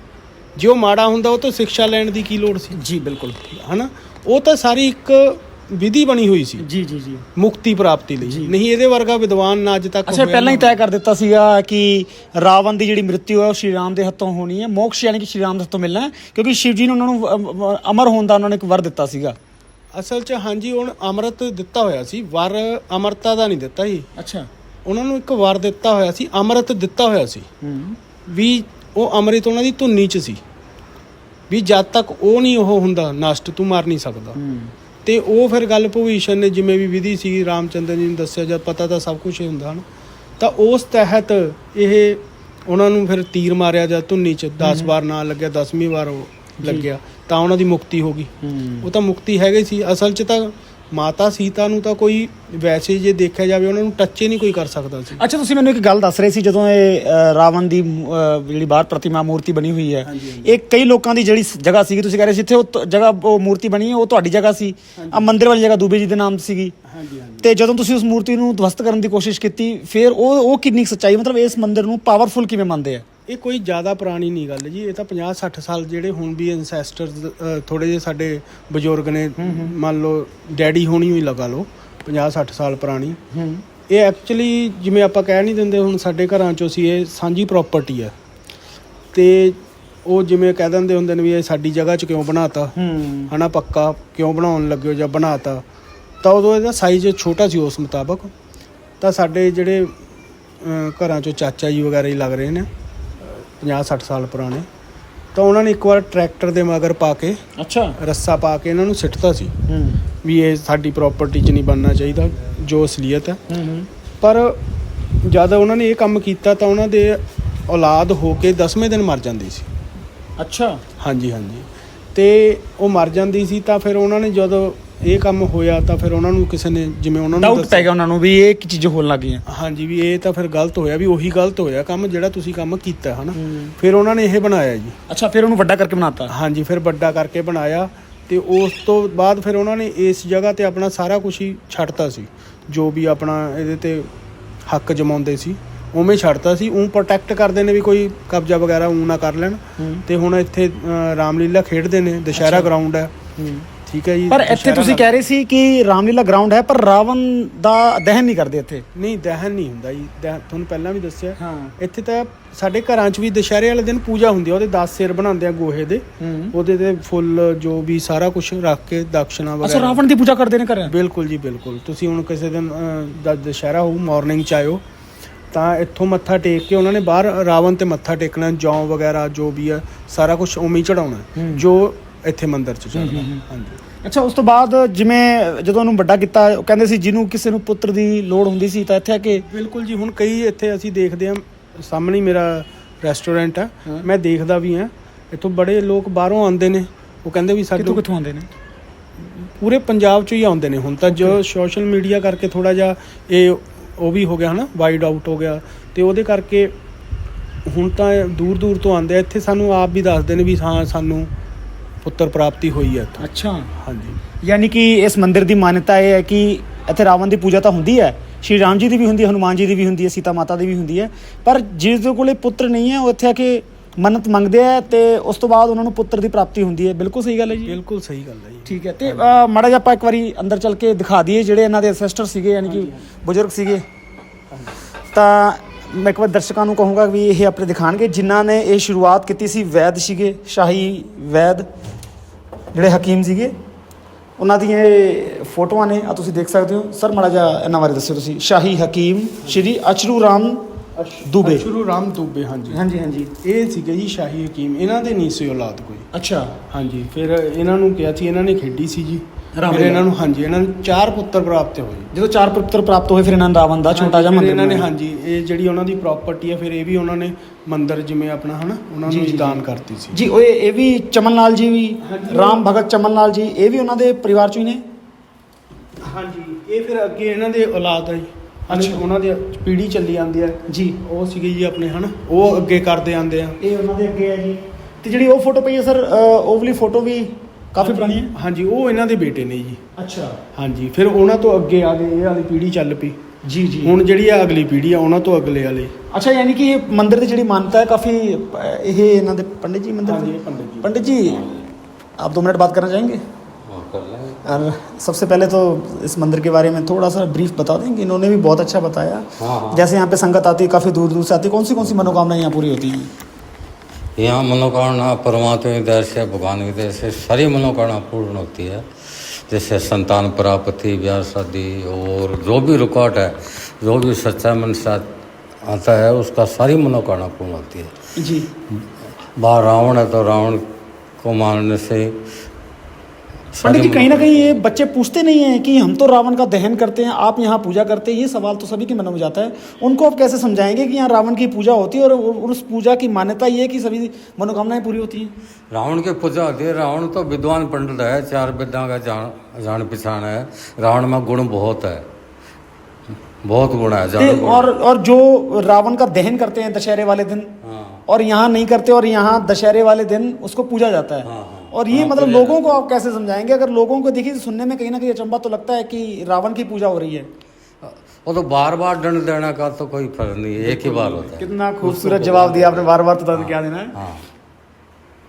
ਜੇ ਉਹ ਮਾੜਾ ਹੁੰਦਾ ਉਹ ਤੋਂ ਸਿੱਖਿਆ ਲੈਣ ਦੀ ਕੀ ਲੋੜ ਸੀ? ਜੀ ਬਿਲਕੁਲ। ਹਨਾ? ਉਹ ਤਾਂ ਸਾਰੀ ਇੱਕ ਵਿਧੀ ਬਣੀ ਹੋਈ ਸੀ। ਜੀ ਜੀ ਜੀ। ਮੁਕਤੀ ਪ੍ਰਾਪਤੀ ਲਈ। ਨਹੀਂ ਇਹਦੇ ਵਰਗਾ ਵਿਦਵਾਨ ਨਾ ਅੱਜ ਤੱਕ ਅੱਛਾ ਪਹਿਲਾਂ ਹੀ। ਤੈਅ ਕਰ ਦਿੱਤਾ ਸੀਗਾ ਕਿ ਰਾਵਣ ਦੀ ਜਿਹੜੀ ਮ੍ਰਿਤਿੂ ਹੈ ਉਹ ਸ਼੍ਰੀ ਰਾਮ ਦੇ ਹੱਥੋਂ ਹੋਣੀ ਹੈ। ਮੋਕਸ਼ ਯਾਨੀ ਕਿ ਸ਼੍ਰੀ ਰਾਮ ਦੇ ਹੱਥੋਂ ਮਿਲਣਾ ਹੈ ਕਿਉਂਕਿ ਸ਼ਿਵ ਜੀ ਨੇ ਉਹਨਾਂ ਨੂੰ ਅਮ, ਅਮ, ਅਮਰ ਹੋਣ ਦਾ ਉਹਨਾਂ ਨੇ ਇੱਕ ਵਰ ਦਿੱਤਾ ਸੀਗਾ। ਅਸਲ 'ਚ ਹਾਂਜੀ ਹੁਣ ਅੰਮ੍ਰਿਤ ਦਿੱਤਾ ਹੋਇਆ ਸੀ। ਵਰ ਅਮਰਤਾ ਦਾ ਨਹੀਂ ਦਿੱਤਾ ਸੀ ਅੱਛਾ। ਉਹਨਾਂ ਨੂੰ ਇੱਕ ਵਰ ਦਿੱਤਾ ਹੋਇਆ ਸੀ। ਅੰਮ੍ਰਿਤ ਦਿੱਤਾ ਹੋਇਆ ਸੀ। ਹੂੰ। ਵੀ ਉਹ ਅੰਮ੍ਰਿਤ ਉਹਨਾਂ ਦੀ ਧੁੰਨੀ 'ਚ ਸੀ। ਵੀ ਜਦ ਤੱਕ ਉਹ ਨਹੀਂ ਉਹ ਹੁੰਦਾ ਨਸ਼ਟ ਤੂੰ ਮਰ ਨਹੀਂ ਸਕਦਾ। ਹੂੰ। ਤੇ ਉਹ ਫਿਰ ਗੱਲ ਭਵੀਸ਼ਣ ਨੇ ਜਿਵੇਂ ਵੀ ਵਿਧੀ ਸੀ ਰਾਮਚੰਦਰ ਜੀ ਨੇ ਦੱਸਿਆ ਜਦ ਪਤਾ ਤਾਂ ਸਭ ਕੁਝ ਹੀ ਹੁੰਦਾ ਹਨ। ਤਾਂ ਉਸ ਤਹਿਤ ਇਹ ਉਹਨਾਂ ਨੂੰ ਫਿਰ ਤੀਰ ਮਾਰਿਆ ਜਦ ਧੁੰਨੀ ਚ 10 ਵਾਰ ਨਾ ਲੱਗਿਆ 10ਵੀਂ ਵਾਰ ਉਹ ਲੱਗਿਆ ਤਾਂ ਉਹਨਾਂ ਦੀ ਮੁਕਤੀ ਹੋ ਗਈ। ਉਹ ਤਾਂ ਮੁਕਤੀ ਹੈਗੀ ਸੀ। ਅਸਲ 'ਚ ਤਾਂ ਮਾਤਾ ਸੀਤਾ ਨੂੰ ਤਾਂ ਕੋਈ ਵੈਸੇ ਜੇ ਦੇਖਿਆ ਜਾਵੇ ਉਹਨਾਂ ਨੂੰ ਟੱਚ ਹੀ ਨਹੀਂ ਕੋਈ ਕਰ ਸਕਦਾ ਸੀ। ਅੱਛਾ ਤੁਸੀਂ ਮੈਨੂੰ ਇੱਕ ਗੱਲ ਦੱਸ ਰਹੇ ਸੀ ਜਦੋਂ ਇਹ ਰਾਵਣ ਦੀ ਜਿਹੜੀ ਬਾਹਰ ਪ੍ਰਤਿਮਾ ਮੂਰਤੀ ਬਣੀ ਹੋਈ ਹੈ। ਇਹ ਕਈ ਲੋਕਾਂ ਦੀ ਜਿਹੜੀ ਜਗ੍ਹਾ ਸੀਗੀ ਤੁਸੀਂ ਕਹਿ ਰਹੇ ਸੀ ਇੱਥੇ ਉਹ ਜਗ੍ਹਾ ਉਹ ਮੂਰਤੀ ਬਣੀ ਹੈ ਉਹ ਤੁਹਾਡੀ ਜਗ੍ਹਾ ਸੀ। ਆ ਮੰਦਿਰ ਵਾਲੀ ਜਗ੍ਹਾ ਦੂਬੇ ਜੀ ਦੇ ਨਾਮ ਸੀਗੀ। ਤੇ ਜਦੋਂ ਤੁਸੀਂ ਉਸ ਮੂਰਤੀ ਨੂੰ ਧਵਸਤ ਕਰਨ ਦੀ ਕੋਸ਼ਿਸ਼ ਕੀਤੀ ਫਿਰ ਉਹ ਉਹ ਕਿੰਨੀ ਸੱਚਾਈ ਮਤਲਬ ਇਸ ਮੰਦਿਰ ਨੂੰ ਪਾਵਰਫੁਲ ਕਿਵੇਂ ਮੰਨਦੇ ਆ? ਇਹ ਕੋਈ ਜ਼ਿਆਦਾ ਪੁਰਾਣੀ ਨਹੀਂ ਗੱਲ ਜੀ ਇਹ ਤਾਂ 50 60 ਸਾਲ ਜਿਹੜੇ ਹੁਣ ਵੀ ਐਨਸੈਸਟਰਸ ਥੋੜੇ ਜਿਹੇ ਸਾਡੇ ਬਜ਼ੁਰਗ ਨੇ ਮੰਨ ਲਓ ਡੈਡੀ ਹੋਣੀ ਹੋਈ ਲਗਾ ਲਓ 50 60 ਸਾਲ ਪੁਰਾਣੀ। ਹੂੰ। ਇਹ ਐਕਚੁਅਲੀ ਜਿਵੇਂ ਆਪਾਂ ਕਹਿ ਨਹੀਂ ਦਿੰਦੇ ਹੁਣ ਸਾਡੇ ਘਰਾਂ 'ਚੋਂ ਸੀ ਇਹ ਸਾਂਝੀ ਪ੍ਰਾਪਰਟੀ ਹੈ ਤੇ ਉਹ ਜਿਵੇਂ ਕਹਿ ਦਿੰਦੇ ਹੁੰਦੇ ਨੇ ਵੀ ਇਹ ਸਾਡੀ ਜਗ੍ਹਾ 'ਚ ਕਿਉਂ ਬਣਾਤਾ? ਹੂੰ। ਹਨਾ ਪੱਕਾ ਕਿਉਂ ਬਣਾਉਣ ਲੱਗੇ ਹੋ ਜਾਂ ਬਣਾਤਾ? ਤਾਂ ਉਦੋਂ ਇਹਦਾ ਸਾਈਜ਼ ਛੋਟਾ ਸੀ ਉਸ ਮੁਤਾਬਕ। ਤਾਂ ਸਾਡੇ ਜਿਹੜੇ ਘਰਾਂ 'ਚੋਂ ਚਾਚਾ ਜੀ ਵਗੈਰਾ ਹੀ ਲੱਗ ਰਹੇ ਨੇ। 50 60 ਸਾਲ ਪੁਰਾਣੇ ਤਾਂ ਉਹਨਾਂ ਨੇ ਇੱਕ ਵਾਰ ਟਰੈਕਟਰ ਦੇ ਮਗਰ ਪਾ ਕੇ ਅੱਛਾ। ਰੱਸਾ ਪਾ ਕੇ ਇਹਨਾਂ ਨੂੰ ਸਿੱਟਤਾ ਸੀ। ਹੂੰ। ਵੀ ਇਹ ਸਾਡੀ ਪ੍ਰਾਪਰਟੀ 'ਚ ਨਹੀਂ ਬਣਨਾ ਚਾਹੀਦਾ ਜੋ ਅਸਲੀਅਤ ਹੂੰ। ਪਰ ਜਦ ਉਹਨਾਂ ਨੇ ਇਹ ਕੰਮ ਕੀਤਾ ਤਾਂ ਉਹਨਾਂ ਦੇ ਔਲਾਦ ਹੋ ਕੇ 10ਵੇਂ ਦਿਨ ਮਰ ਜਾਂਦੀ ਸੀ। ਅੱਛਾ। ਹਾਂਜੀ ਹਾਂਜੀ। ਤੇ ਉਹ ਮਰ ਜਾਂਦੀ ਸੀ ਤਾਂ ਫਿਰ ਉਹਨਾਂ ਨੇ ਜਦੋਂ ਇਹ ਕੰਮ ਹੋਇਆ ਤਾਂ ਫਿਰ ਉਹਨਾਂ ਨੂੰ ਕਿਸੇ ਨੇ ਜਿਵੇਂ ਉਹਨਾਂ ਨੂੰ ਡਾਊਟ ਪੈ ਗਿਆ ਉਹਨਾਂ ਨੂੰ ਵੀ ਇਹ ਕੀ ਚੀਜ਼ ਹੋਣ ਲੱਗ ਗਈਆਂ। ਹਾਂਜੀ ਵੀ ਇਹ ਤਾਂ ਫਿਰ ਗਲਤ ਹੋਇਆ ਵੀ ਉਹੀ ਗਲਤ ਹੋਇਆ ਕੰਮ ਜਿਹੜਾ ਤੁਸੀਂ ਕੰਮ ਕੀਤਾ ਹਨਾ? ਫਿਰ ਉਹਨਾਂ ਨੇ ਇਹ ਬਣਾਇਆ ਜੀ। ਅੱਛਾ ਫਿਰ ਉਹਨੂੰ ਵੱਡਾ ਕਰਕੇ ਬਣਾਤਾ? ਹਾਂਜੀ ਫਿਰ ਵੱਡਾ ਕਰਕੇ ਬਣਾਇਆ ਤੇ ਉਸ ਤੋਂ ਬਾਅਦ ਫਿਰ ਉਹਨਾਂ ਨੇ ਇਸ ਜਗ੍ਹਾ ਤੇ ਆਪਣਾ ਸਾਰਾ ਕੁਝ ਹੀ ਛੱਡਤਾ ਸੀ। ਜੋ ਵੀ ਆਪਣਾ ਇਹਦੇ ਤੇ ਹੱਕ ਜਮਾਉਂਦੇ ਸੀ ਉਵੇਂ ਛੱਡਤਾ ਸੀ। ਉਹ ਪ੍ਰੋਟੈਕਟ ਕਰਦੇ ਨੇ ਵੀ ਕੋਈ ਕਬਜ਼ਾ ਵਗੈਰਾ ਉਹ ਨਾ ਕਰ ਲੈਣ। ਤੇ ਹੁਣ ਇੱਥੇ ਰਾਮਲੀਲਾ ਖੇਡਦੇ ਨੇ ਦੁਸ਼ਹਿਰਾ ਗਰਾਊਂਡ ਹੈ। ਠੀਕ ਹੈ ਜੀ ਪਰ ਇੱਥੇ ਤੁਸੀਂ ਕਹਿ ਰਹੇ ਸੀ ਕਿ ਰਾਮਲੀਲਾ ਗਰਾਊਂਡ ਹੈ ਪਰ ਰਾਵਣ ਦਾ ਦਹਨ ਨਹੀਂ ਕਰਦੇ ਇੱਥੇ। ਨਹੀਂ ਦਹਨ ਨਹੀਂ ਹੁੰਦਾ ਜੀ ਤੁਹਾਨੂੰ ਪਹਿਲਾਂ ਵੀ ਦੱਸਿਆ। ਹਾਂ। ਇੱਥੇ ਤਾਂ ਸਾਡੇ ਘਰਾਂ 'ਚ ਵੀ ਦੁਸ਼ਹਿਰੇ ਵਾਲੇ ਦਿਨ ਪੂਜਾ ਹੁੰਦੀ ਆ ਉਹਦੇ 10 ਸਿਰ ਬਣਾਉਂਦੇ ਆ ਗੋਹੇ ਦੇ। ਉਹਦੇ ਤੇ ਫੁੱਲ ਜੋ ਵੀ ਸਾਰਾ ਕੁਝ ਰੱਖ ਕੇ ਦਕਸ਼ਨਾ ਅੱਛਾ ਵਗੈਰਾ। ਰਾਵਣ ਦੀ ਪੂਜਾ ਕਰਦੇ ਨੇ ਘਰ। ਬਿਲਕੁਲ ਜੀ ਬਿਲਕੁਲ। ਤੁਸੀਂ ਹੁਣ ਕਿਸੇ ਦਿਨ ਦੁਸ਼ਹਿਰਾ ਹੋਊ ਮਾਰਨਿੰਗ ਚ ਆਇਓ ਤਾਂ ਇੱਥੋਂ ਮੱਥਾ ਟੇਕ ਕੇ ਉਹਨਾਂ ਨੇ ਬਾਹਰ ਰਾਵਣ ਤੇ ਮੱਥਾ ਟੇਕਣਾ ਜੌਂ ਵਗੈਰਾ ਜੋ ਵੀ ਹੈ ਸਾਰਾ ਕੁਝ ਉਵੇਂ ਹੀ ਚੜਾਉਣਾ। ਜੋ ਇੱਥੇ ਮੰਦਿਰ ਚ ਹੂੰ। ਹਾਂਜੀ ਅੱਛਾ ਉਸ ਤੋਂ ਬਾਅਦ ਜਿਵੇਂ ਜਦੋਂ ਉਹਨੂੰ ਵੱਡਾ ਕੀਤਾ ਉਹ ਕਹਿੰਦੇ ਸੀ ਜਿਹਨੂੰ ਕਿਸੇ ਨੂੰ ਪੁੱਤਰ ਦੀ ਲੋੜ ਹੁੰਦੀ ਸੀ ਤਾਂ ਇੱਥੇ ਆ ਕੇ ਬਿਲਕੁਲ ਜੀ ਹੁਣ ਕਈ ਇੱਥੇ ਅਸੀਂ ਦੇਖਦੇ ਹਾਂ ਸਾਹਮਣੇ ਮੇਰਾ ਰੈਸਟੋਰੈਂਟ ਆ। ਮੈਂ ਦੇਖਦਾ ਵੀ ਹਾਂ ਇੱਥੋਂ ਬੜੇ ਲੋਕ ਬਾਹਰੋਂ ਆਉਂਦੇ ਨੇ ਉਹ ਕਹਿੰਦੇ ਵੀ ਕਿੱਥੋਂ ਸਾਡੇ ਕਿੱਥੋਂ ਆਉਂਦੇ ਨੇ ਪੂਰੇ ਪੰਜਾਬ ਚੋਂ ਹੀ ਆਉਂਦੇ ਨੇ ਹੁਣ ਤਾਂ ਜੋ ਸੋਸ਼ਲ ਮੀਡੀਆ ਕਰਕੇ ਥੋੜਾ ਜਿਹਾ ਇਹ ਉਹ ਵੀ ਹੋ ਗਿਆ ਹਨਾ ਵਾਈਡ ਆਊਟ ਹੋ ਗਿਆ ਤੇ ਉਹਦੇ ਕਰਕੇ ਹੁਣ ਤਾਂ ਦੂਰ ਦੂਰ ਤੋਂ ਆਉਂਦੇ ਆ ਇੱਥੇ ਸਾਨੂੰ ਆਪ ਵੀ ਦੱਸਦੇ ਨੇ ਵੀ ਹਾਂ ਸਾਨੂੰ ਪੁੱਤਰ ਪ੍ਰਾਪਤੀ ਹੋਈ ਹੈ ਇੱਥੋਂ। ਅੱਛਾ। ਹਾਂਜੀ। ਯਾਨੀ ਕਿ ਇਸ ਮੰਦਿਰ ਦੀ ਮਾਨਤਾ ਇਹ ਹੈ ਕਿ ਇੱਥੇ ਰਾਵਣ ਦੀ ਪੂਜਾ ਤਾਂ ਹੁੰਦੀ ਹੈ ਸ਼੍ਰੀ ਰਾਮ ਜੀ ਦੀ ਵੀ ਹੁੰਦੀ ਹੈ ਹਨੂਮਾਨ ਜੀ ਦੀ ਵੀ ਹੁੰਦੀ ਹੈ ਸੀਤਾ ਮਾਤਾ ਦੀ ਵੀ ਹੁੰਦੀ ਹੈ ਪਰ ਜਿਸ ਦੇ ਕੋਲੇ ਪੁੱਤਰ ਨਹੀਂ ਹੈ ਉਹ ਇੱਥੇ ਆ ਕੇ ਮੰਨਤ ਮੰਗਦੇ ਆ ਤੇ ਉਸ ਤੋਂ ਬਾਅਦ ਉਹਨਾਂ ਨੂੰ ਪੁੱਤਰ ਦੀ ਪ੍ਰਾਪਤੀ ਹੁੰਦੀ ਹੈ। ਬਿਲਕੁਲ ਸਹੀ ਗੱਲ ਹੈ ਜੀ। ਬਿਲਕੁਲ ਸਹੀ ਗੱਲ ਹੈ ਜੀ। ਠੀਕ ਹੈ ਤੇ ਮਾੜਾ ਜਿਹਾ ਆਪਾਂ ਇੱਕ ਵਾਰੀ ਅੰਦਰ ਚੱਲ ਕੇ ਦਿਖਾ ਦਈਏ ਜਿਹੜੇ ਇਹਨਾਂ ਦੇ ਅਸੈਸਟਰ ਸੀਗੇ ਯਾਨੀ ਕਿ ਬਜ਼ੁਰਗ ਸੀਗੇ। ਤਾਂ ਮੈਂ ਇੱਕ ਵਾਰ ਦਰਸ਼ਕਾਂ ਨੂੰ ਕਹੂੰਗਾ ਵੀ ਇਹ ਆਪਣੇ ਦਿਖਾਣਗੇ। ਜਿਨ੍ਹਾਂ ਨੇ ਇਹ ਸ਼ੁਰੂਆਤ ਕੀਤੀ ਸੀ ਵੈਦ ਸੀਗੇ ਸ਼ਾਹੀ ਵੈਦ। ਜਿਹੜੇ ਹਕੀਮ ਸੀਗੇ ਉਹਨਾਂ ਦੀਆਂ ਇਹ ਫੋਟੋਆਂ ਨੇ ਆ ਤੁਸੀਂ ਦੇਖ ਸਕਦੇ ਹੋ। ਸਰ ਮਾੜਾ ਜਿਹਾ ਇਹਨਾਂ ਬਾਰੇ ਦੱਸਿਓ ਤੁਸੀਂ। ਸ਼ਾਹੀ ਹਕੀਮ ਸ਼੍ਰੀ ਅਚਰੂ ਰਾਮ ਦੁਬੇ। ਸ਼ੁਰੂ ਰਾਮ ਦੁਬੇ ਹਾਂਜੀ। ਹਾਂਜੀ ਹਾਂਜੀ। ਇਹ ਸੀਗੇ ਜੀ ਸ਼ਾਹੀ ਹਕੀਮ। ਇਹਨਾਂ ਦੇ ਨਹੀਂ ਸੀ ਔਲਾਦ ਕੋਈ। ਅੱਛਾ। ਹਾਂਜੀ ਫਿਰ ਇਹਨਾਂ ਨੂੰ ਕਿਹਾ ਸੀ ਇਹਨਾਂ ਨੇ ਖੇਡੀ ਸੀ ਜੀ। ਫਿਰ ਲੀਲਾ। ਇਹਨਾਂ ਨੂੰ ਹਾਂਜੀ ਇਹਨਾਂ ਨੂੰ ਚਾਰ ਪੁੱਤਰ ਪ੍ਰਾਪਤ ਹੋਏ ਜਦੋਂ ਚਾਰ ਪੁੱਤਰ ਪ੍ਰਾਪਤ ਹੋਏ ਫਿਰ ਇਹਨਾਂ ਨੇ ਰਾਵਣ ਦਾ ਛੋਟਾ ਜਿਹਾ ਫਿਰ ਮੰਦਿਰ ਇਹਨਾਂ ਨੇ ਬਣਾਇਆ। ਹਾਂਜੀ ਇਹ ਜਿਹੜੀ ਉਹਨਾਂ ਦੀ ਪ੍ਰਾਪਰਟੀ ਹੈ ਫਿਰ ਇਹ ਵੀ ਉਹਨਾਂ ਨੇ ਮੰਦਿਰ ਜਿਵੇਂ ਆਪਣਾ ਹਨਾ ਉਹਨਾਂ ਜੀ, ਨੂੰ ਜੀ, ਦਾਨ। ਕਰਤੀ ਸੀ ਜੀ ਉਹ ਇਹ ਇਹ ਵੀ ਚਮਨ ਲਾਲ ਜੀ ਵੀ ਹਾਂਜੀ। ਰਾਮ ਭਗਤ ਚਮਨ ਲਾਲ ਜੀ ਇਹ ਵੀ ਉਹਨਾਂ ਦੇ ਪਰਿਵਾਰ ਚੋਂ ਹੀ ਨੇ ਹਾਂਜੀ ਇਹ ਫਿਰ ਅੱਗੇ ਇਹਨਾਂ ਦੇ ਔਲਾਦ ਹੈ ਜੀ ਅੱਛਾ ਉਹਨਾਂ ਦੀ ਪੀੜ੍ਹੀ ਚੱਲੀ ਜਾਂਦੀ ਹੈ ਜੀ ਉਹ ਸੀਗੇ ਜੀ ਆਪਣੇ ਹਨਾ ਉਹ ਅੱਗੇ ਕਰਦੇ ਆਂਦੇ ਆ ਇਹ ਉਹਨਾਂ ਦੇ ਅੱਗੇ ਹੈ ਜੀ ਤੇ ਜਿਹੜੀ ਉਹ ਫੋਟੋ ਪਈ ਹੈ ਸਰ ਉਹ ਵਾਲੀ ਫੋਟੋ ਵੀ ਕਾਫੀ ਪੁਰਾਣੀ ਹੈ ਹਾਂਜੀ ਉਹ ਇਹਨਾਂ ਦੇ ਬੇਟੇ ਨੇ ਜੀ ਅੱਛਾ ਹਾਂਜੀ ਫਿਰ ਉਹਨਾਂ ਤੋਂ ਅੱਗੇ ਆ ਗਏ ਇਹ ਵਾਲੀ ਪੀੜ੍ਹੀ ਚੱਲ ਪਈ ਜੀ ਜੀ ਹੁਣ ਜਿਹੜੀ ਆ ਅਗਲੀ ਪੀੜ੍ਹੀ ਆ ਉਹਨਾਂ ਤੋਂ ਅਗਲੇ ਵਾਲੇ ਅੱਛਾ ਯਾਨੀ ਕਿ ਇਹ ਮੰਦਿਰ ਦੀ ਜਿਹੜੀ ਮਾਨਤਾ ਹੈ ਕਾਫੀ ਅ, ਇਹ ਇਹਨਾਂ ਦੇ ਪੰਡਿਤ ਜੀ ਮੰਦਿਰ ਹਾਂਜੀ ਦੇ ਇਹ ਪੰਡਿਤ ਜੀ पंडित जी आप दो मिनट बात करना चाहेंगे हाँ, कर लेंगे और सबसे पहले तो इस मंदिर के बारे में थोड़ा सा ब्रीफ बता देंगे इन्होंने भी बहुत अच्छा बताया हाँ, हाँ। जैसे यहाँ पे संगत आती है काफ़ी दूर दूर से आती है कौन सी कौन सी मनोकामनाएं यहाँ पूरी होती हैं यहाँ मनोकामना परमात्मा की दया से भगवान की दया से सारी मनोकामना पूर्ण होती है जैसे संतान प्राप्ति ब्याह शादी और जो भी रुकावट है जो भी सच्चा मन से आता है उसका सारी मनोकामना पूर्ण होती है जी बाहर रावण है तो रावण को मारने से पंडित जी कहीं ना कहीं ये बच्चे पूछते नहीं हैं कि हम तो रावण का दहन करते हैं आप यहाँ पूजा करते हैं ये सवाल तो सभी के मन में जाता है। उनको आप कैसे समझाएँगे कि यहाँ रावण की पूजा होती है और उस पूजा की मान्यता ये है कि सभी मनोकामनाएँ पूरी होती हैं? रावण की पूजा होती है। रावण तो विद्वान पंडित है चार विद्या का जान जान पहचान है। रावण में गुण बहुत है। बहुत गुण है। और और जो रावण का दहन करते हैं दशहरे वाले दिन हाँ। और यहाँ नहीं करते और यहाँ दशहरे वाले दिन उसको पूजा जाता है। हाँ, हाँ। और ये हाँ, तो मतलब लोगों को आप कैसे समझाएँगे? अगर लोगों को देखिए सुनने में कहीं ना कहीं अचंबा तो लगता है कि रावण की पूजा हो रही है। वो तो बार बार दंड देने का तो कोई फ़र्क नहीं है एक ही बार होता है। कितना खूबसूरत जवाब दिया आपने बार बार तो दंड क्या देना है? हाँ।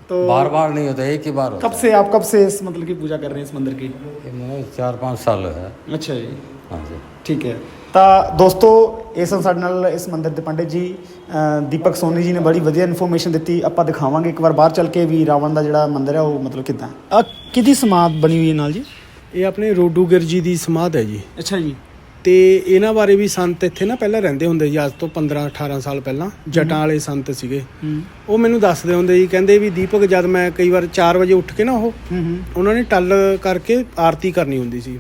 तो बार बार नहीं होता एक ही बार होता कब से आप कब से इस मतलब की पूजा कर रहे हैं इस मंदिर की? चार पाँच साल है। अच्छा जी। हाँ जी। ठीक है। ਤਾਂ ਦੋਸਤੋ ਇਸ ਸਨ ਸਾਡੇ ਨਾਲ ਇਸ ਮੰਦਿਰ ਦੇ ਪੰਡਿਤ ਜੀ ਦੀਪਕ ਸੋਨੀ ਜੀ ਨੇ ਬੜੀ ਵਧੀਆ ਇਨਫੋਰਮੇਸ਼ਨ ਦਿੱਤੀ। ਆਪਾਂ ਦਿਖਾਵਾਂਗੇ ਇੱਕ ਵਾਰ ਬਾਹਰ ਚੱਲ ਕੇ ਵੀ ਰਾਵਣ ਦਾ ਜਿਹੜਾ ਮੰਦਿਰ ਹੈ ਉਹ ਮਤਲਬ ਕਿਦਾਂ। ਕਿਹਦੀ ਸਮਾਦ ਬਣੀ ਹੋਈ ਹੈ ਨਾਲ ਜੀ? ਇਹ ਆਪਣੇ ਰੋਡੂਗਰ ਜੀ ਦੀ ਸਮਾਧ ਹੈ ਜੀ। ਅੱਛਾ ਜੀ। ਤੇ ਇਹਨਾਂ ਬਾਰੇ ਵੀ ਸੰਤ ਇੱਥੇ ਨਾ ਪਹਿਲਾਂ ਰਹਿੰਦੇ ਹੁੰਦੇ ਸੀ ਅੱਜ ਤੋਂ 15 18 ਸਾਲ ਪਹਿਲਾਂ ਜਟਾਂ ਵਾਲੇ ਸੰਤ ਸੀਗੇ। ਉਹ ਮੈਨੂੰ ਦੱਸਦੇ ਹੁੰਦੇ ਜੀ ਕਹਿੰਦੇ ਵੀ ਦੀਪਕ ਜਦ ਮੈਂ ਕਈ ਵਾਰ 4 ਵਜੇ ਉੱਠ ਕੇ ਨਾ ਉਹ ਉਹਨਾਂ ਨੇ ਟੱਲ ਕਰਕੇ ਆਰਤੀ ਕਰਨੀ ਹੁੰਦੀ ਸੀ।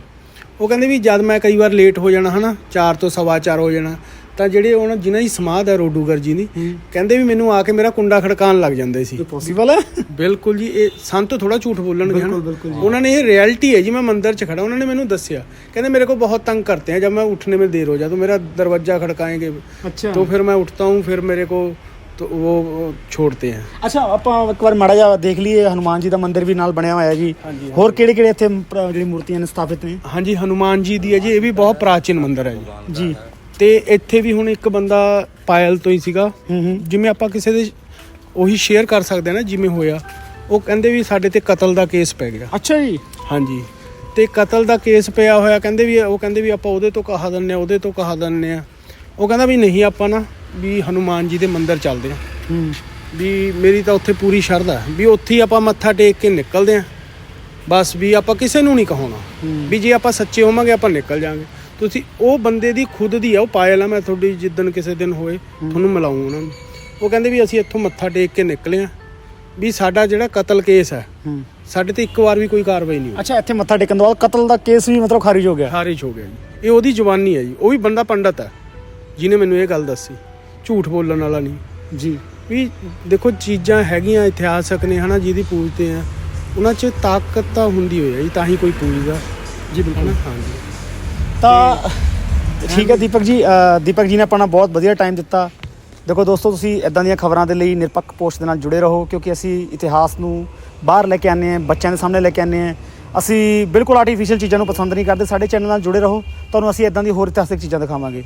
ਉਹ ਕਹਿੰਦੇ ਵੀ ਜਦ ਮੈਂ ਕਈ ਵਾਰ ਲੇਟ ਹੋ ਜਾਣਾ ਹਨਾ 4 ਤੋਂ 4:15 ਹੋ ਜਾਣਾ ਤਾਂ ਜਿਹੜੇ ਉਹਨਾਂ ਜਿਨ੍ਹਾਂ ਦੀ ਸਮਾਧ ਹੈ ਰੋਡੂਗਰ ਜੀ ਦੀ ਕਹਿੰਦੇ ਵੀ ਮੈਨੂੰ ਆ ਕੇ ਮੇਰਾ ਕੁੰਡਾ ਖੜਕਾਣ ਲੱਗ ਜਾਂਦੇ ਸੀ। ਪੋਸੀਬਲ ਹੈ? ਬਿਲਕੁਲ ਜੀ ਇਹ ਸੰਤ ਥੋੜਾ ਝੂਠ ਬੋਲਣਗੇ ਹਨ। ਉਹਨਾਂ ਨੇ ਇਹ ਰਿਐਲਿਟੀ ਹੈ ਜੀ ਮੈਂ ਮੰਦਿਰ 'ਚ ਖੜਾ ਉਹਨਾਂ ਨੇ ਮੈਨੂੰ ਦੱਸਿਆ। ਕਹਿੰਦੇ ਮੇਰੇ ਕੋ ਬਹੁਤ ਤੰਗ ਕਰਤੇ ਹੈ ਜਦ ਮੈਂ ਉੱਠਣੇ ਮੇਂ ਦੇਰ ਹੋ ਜਾ ਤਾਂ ਮੇਰਾ ਦਰਵਾਜ਼ਾ ਖੜਕਾਏਗੇ। ਅੱਛਾ। ਤਾਂ ਫਿਰ ਮੈਂ ਉੱਠਦਾ ਹੂੰ ਫਿਰ ਮੇਰੇ ਕੋ तो वो वो छोड़ते हैं ਅੱਛਾ ਆਪਾਂ ਇੱਕ ਵਾਰ ਮਾੜਾ ਜਿਹਾ ਦੇਖ ਲਈਏ ਹਨੂਮਾਨ ਜੀ ਦਾ ਮੰਦਿਰ ਵੀ ਨਾਲ ਬਣਿਆ ਹੋਇਆ ਜੀ ਹਾਂਜੀ, ਹੋਰ ਕਿਹੜੇ ਕਿਹੜੇ ਇੱਥੇ ਪ- ਜਿਹੜੀ ਮੂਰਤੀਆਂ ਨੇ ਸਥਾਪਿਤ ਨੇ हाँ जी हनुमान जी ਦੀ ਹੈ ਜੀ ਇਹ ਵੀ ਬਹੁਤ ਪ੍ਰਾਚੀਨ ਮੰਦਿਰ ਹੈ ਜੀ ਜੀ ਤੇ ਇੱਥੇ ਵੀ ਹੁਣ ਇੱਕ ਬੰਦਾ ਪਾਇਲ ਤੋਂ ਹੀ ਸੀਗਾ ਹੂੰ ਹੂੰ ਜਿਵੇਂ ਆਪਾਂ ਕਿਸੇ ਦੇ ਉਹੀ ਸ਼ੇਅਰ ਕਰ ਸਕਦੇ ਆ ਨਾ ਜਿਵੇਂ ਹੋਇਆ ਉਹ ਕਹਿੰਦੇ ਵੀ ਸਾਡੇ ਤੇ ਕਤਲ ਦਾ ਕੇਸ ਪੈ ਗਿਆ ਅੱਛਾ ਜੀ ਹਾਂਜੀ ਤੇ ਕਤਲ ਦਾ ਕੇਸ ਪਿਆ ਹੋਇਆ ਕਹਿੰਦੇ ਵੀ ਉਹ ਕਹਿੰਦੇ ਵੀ ਆਪਾਂ ਉਹਦੇ ਤੋਂ ਕਹਾ ਦਿੰਨੇ ਆ ਉਹਦੇ ਤੋਂ ਕਹਾ ਦਿੰਨੇ ਆ ਉਹ ਕਹਿੰਦਾ ਵੀ ਨਹੀਂ ਆਪਾਂ ਨਾ ਵੀ ਹਨੂਮਾਨ ਜੀ ਦੇ ਮੰਦਿਰ ਚੱਲਦੇ ਆ। ਹੂੰ। ਵੀ ਮੇਰੀ ਤਾਂ ਉੱਥੇ ਪੂਰੀ ਸ਼ਰਧਾ ਵੀ ਉੱਥੇ ਹੀ ਆਪਾਂ ਮੱਥਾ ਟੇਕ ਕੇ ਨਿਕਲਦੇ ਆ। ਬਸ ਵੀ ਆਪਾਂ ਕਿਸੇ ਨੂੰ ਨਹੀਂ ਕਹਾਉਣਾ। ਵੀ ਜੇ ਆਪਾਂ ਸੱਚੇ ਹੋਵਾਂਗੇ ਆਪਾਂ ਨਿਕਲ ਜਾਾਂਗੇ ਤੁਸੀਂ ਉਹ ਬੰਦੇ ਦੀ ਖੁਦ ਦੀ ਆ ਉਹ ਪਾਇਲ ਆ ਮੈਂ ਤੁਹਾਡੀ ਜਿੱਦਣ ਕਿਸੇ ਦਿਨ ਹੋਏ ਤੁਹਾਨੂੰ ਮਿਲਾਉਂ ਉਹਨਾਂ ਨੂੰ। ਉਹ ਕਹਿੰਦੇ ਵੀ ਅਸੀਂ ਇੱਥੋਂ ਮੱਥਾ ਟੇਕ ਕੇ ਨਿਕਲੇ ਆ। ਵੀ ਸਾਡਾ ਜਿਹੜਾ ਕਤਲ ਕੇਸ ਹੈ ਸਾਡੇ ਤੇ ਇੱਕ ਵਾਰ ਵੀ ਕੋਈ ਕਾਰਵਾਈ ਨਹੀਂ ਹੋਈ। ਅੱਛਾ ਇੱਥੇ ਮੱਥਾ ਟੇਕਣ ਤੋਂ ਬਾਅਦ ਕਤਲ ਦਾ ਕੇਸ ਵੀ ਮਤਲਬ ਖਾਰਿਜ ਹੋ ਗਿਆ। ਖਾਰਿਜ ਹੋ ਗਿਆ ਜੀ। ਇਹ ਉਹਦੀ ਜ਼ੁਬਾਨੀ ਹੈ ਜੀ। ਉਹ ਵੀ ਬੰਦਾ ਪੰਡਤ ਹੈ। ਜਿਹਨੇ ਮੈਨੂੰ ਇਹ ਗੱਲ ਦੱਸੀ। ਝੂਠ ਬੋਲਣ ਵਾਲਾ ਨਹੀਂ। ਜੀ ਵੀ ਦੇਖੋ ਚੀਜ਼ਾਂ ਹੈਗੀਆਂ ਇਤਿਹਾਸਕ ਨੇ ਹਨਾ ਜਿਹਦੀ ਪੂਜਦੇ ਆ। ਉਹਨਾਂ 'ਚ ਤਾਕਤ ਤਾਂ ਹੁੰਦੀ ਹੋਈ ਹੈ ਜੀ ਤਾਂ ਹੀ ਕੋਈ ਪੂਜਦਾ ਜੀ ਬਿਲਕੁਲ। ਹਾਂਜੀ। ਤਾਂ ਠੀਕ ਹੈ ਦੀਪਕ ਜੀ ਦੀਪਕ ਜੀ ਨੇ ਆਪਣਾ ਬਹੁਤ ਵਧੀਆ ਟਾਈਮ ਦਿੱਤਾ। ਦੇਖੋ ਦੋਸਤੋ ਤੁਸੀਂ ਇਦਾਂ ਦੀਆਂ ਖਬਰਾਂ ਦੇ ਲਈ ਨਿਰਪੱਖ ਪੋਸਟ ਦੇ ਨਾਲ ਜੁੜੇ ਰਹੋ ਕਿਉਂਕਿ ਅਸੀਂ ਇਤਿਹਾਸ ਨੂੰ ਬਾਹਰ ਲੈ ਕੇ ਆਨੇ ਆ ਬੱਚਿਆਂ ਦੇ ਸਾਹਮਣੇ ਲੈ ਕੇ ਆਨੇ ਆ ਅਸੀਂ ਬਿਲਕੁਲ ਆਰਟੀਫੀਸ਼ੀਅਲ ਚੀਜ਼ਾਂ ਨੂੰ ਪਸੰਦ ਨਹੀਂ ਕਰਦੇ ਸਾਡੇ ਚੈਨਲ ਨਾਲ ਜੁੜੇ ਰਹੋ। ਤੁਹਾਨੂੰ ਅਸੀਂ ਇਦਾਂ ਦੀ ਹੋਰ ਇਤਿਹਾਸਕ ਚੀਜ਼ਾਂ ਦਿਖਾਵਾਂਗੇ।